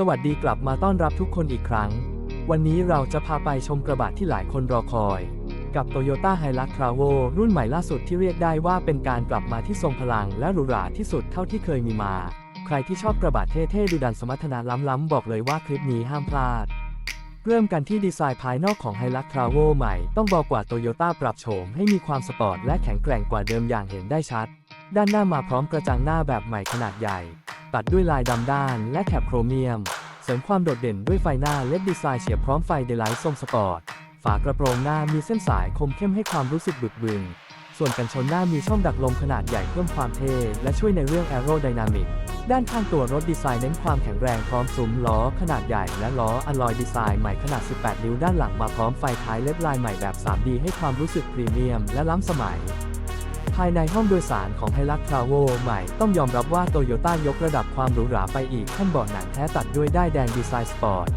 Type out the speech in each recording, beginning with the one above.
สวัสดีกลับมาต้อนรับทุกคนอีกครั้ง วันนี้เราจะพาไปชมกระบะที่หลายคนรอคอย กับ Toyota Hilux Bravo รุ่นใหม่ล่าสุดที่เรียกได้ว่าเป็นการกลับมาที่ทรงพลังและหรูหราที่สุดเท่าที่เคยมีมา ใครที่ชอบกระบะเท่ๆดูดันสมรรถนะล้ำๆบอกเลยว่าคลิปนี้ห้ามพลาด เริ่มกันที่ดีไซน์ภายนอกของ Hilux Bravo ใหม่ต้องบอกว่า Toyota ปรับโฉมให้มีความสปอร์ตและแข็งแกร่งกว่าเดิมอย่างเห็นได้ชัด ด้านหน้ามาพร้อมกระจังหน้าแบบใหม่ขนาดใหญ่ ตัดด้วยลายดำด้านและแถบโครเมียม เสริมความโดดเด่นด้วยไฟหน้าเล็ดดีไซน์เฉียบพร้อมไฟเดลไลท์ทรงสปอร์ต ฝากระโปรงหน้ามีเส้นสายคมเข้มให้ความรู้สึกบึกบึน ส่วนกันชนหน้ามีช่องดักลมขนาดใหญ่เพิ่มความเท่และช่วยในเรื่องแอโรไดนามิกด้านข้างตัวรถดีไซน์เน้นความแข็งแรงพร้อมซุ้มล้อขนาดใหญ่และล้ออะลอยดีไซน์ใหม่ขนาด 18 นิ้วด้านหลังมาพร้อมไฟท้ายเล็บลายใหม่แบบ 3D ให้ความรู้สึกพรีเมียมและล้ำสมัย ภายในห้องโดยสารของ Hilux Bravo ใหม่ ต้องยอมรับว่า Toyota ยกระดับความหรูหราไปอีกขั้นเบาะหนังแท้ตัดด้วยด้ายแดงดีไซน์สปอร์ต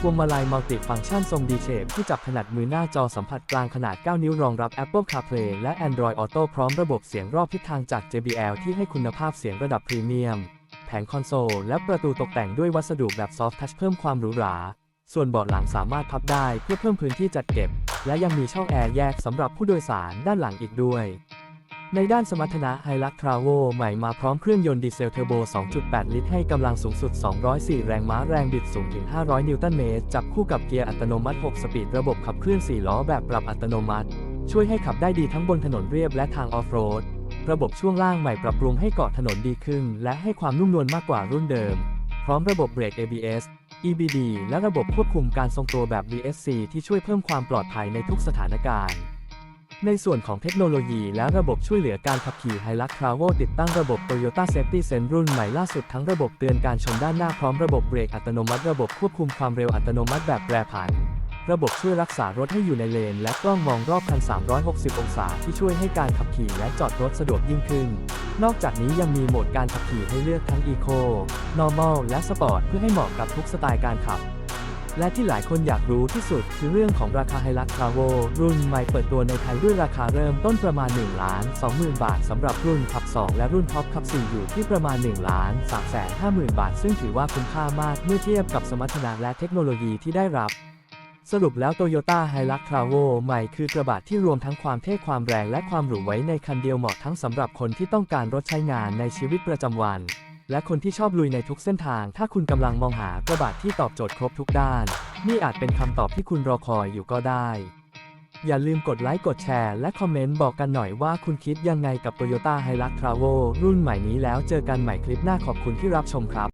พวงมาลัยมัลติฟังก์ชันทรงดีเชฟที่จับขนาดมือหน้าจอสัมผัสกลางขนาด 9 นิ้วรองรับ Apple CarPlay และ Android Auto พร้อมระบบเสียงรอบทิศทางจาก JBL ที่ให้คุณภาพเสียงระดับพรีเมียม แผงคอนโซล และประตูตกแต่งด้วยวัสดุแบบ Soft Touch เพิ่มความหรูหรา ส่วนเบาะหลังสามารถพับได้เพื่อเพิ่มพื้นที่จัดเก็บ และยังมีช่องแอร์แยกสำหรับผู้โดยสารด้านหลังอีกด้วย ในด้านสมรรถนะ Hilux Bravo ใหม่มาพร้อมเครื่องยนต์ดีเซลเทอร์โบ 2.8 ลิตรให้กำลังสูงสุด 204 แรงม้าแรงบิดสูงถึง 500 นิวตันเมตร จับคู่กับเกียร์อัตโนมัติ 6 สปีด ระบบขับเคลื่อน 4 ล้อแบบปรับอัตโนมัติ ช่วยให้ขับได้ดีทั้งบนถนนเรียบและทางออฟโรด ระบบช่วงล่างใหม่ปรับปรุงให้เกาะถนนดีขึ้น และให้ความนุ่มนวลมากกว่ารุ่นเดิม พร้อมระบบเบรก ABS EBD และระบบควบคุมการทรงตัวแบบ VSC ที่ช่วยเพิ่มความปลอดภัยในทุกสถานการณ์ ในส่วนของเทคโนโลยีและระบบช่วยเหลือการขับขี่ Hilux Bravo ติดตั้งระบบ Toyota Safety Sense รุ่นใหม่ล่าสุดทั้งระบบเตือนการชนด้านหน้าพร้อมระบบเบรกอัตโนมัติระบบควบคุมความเร็วอัตโนมัติแบบแปรผัน ระบบช่วยรักษารถให้อยู่ในเลน และกล้องมองรอบคัน 360 องศาที่ช่วยให้การขับขี่และจอดรถสะดวกยิ่งขึ้น นอกจากนี้ยังมีโหมดการขับขี่ให้เลือกทั้ง Eco Normal และ Sport เพื่อให้เหมาะกับทุกสไตล์การขับ และที่หลายคนอยากรู้ที่สุดคือเรื่องของราคา Hilux Bravo รุ่นใหม่เปิดตัวในไทยด้วยราคาเริ่มต้นประมาณ1ล้าน20,000 บาทสำหรับรุ่นขับ 2 และรุ่นท็อปขับ 4 อยู่ที่ประมาณ1ล้าน350,000 บาท ซึ่งถือว่าคุ้มค่ามากเมื่อเทียบกับสมรรถนะและเทคโนโลยีที่ได้รับสรุปแล้ว Toyota Hilux Bravo ใหม่คือกระบะที่รวมทั้งความเท่ความแรงและความหรูไว้ในคันเดียวเหมาะทั้งสำหรับคนที่ต้องการรถใช้งานในชีวิตประจำวัน และคนที่ชอบลุยในทุกเส้นทาง ถ้าคุณกำลังมองหากระบะที่ตอบโจทย์ครบทุกด้าน นี่อาจเป็นคำตอบที่คุณรอคอยอยู่ก็ได้ อย่าลืมกดไลค์กดแชร์ และคอมเมนต์บอกกันหน่อยว่าคุณคิดยังไงกับ Toyota Hilux Travo รุ่นใหม่นี้แล้วเจอกันใหม่คลิปหน้าขอบคุณที่รับชมครับ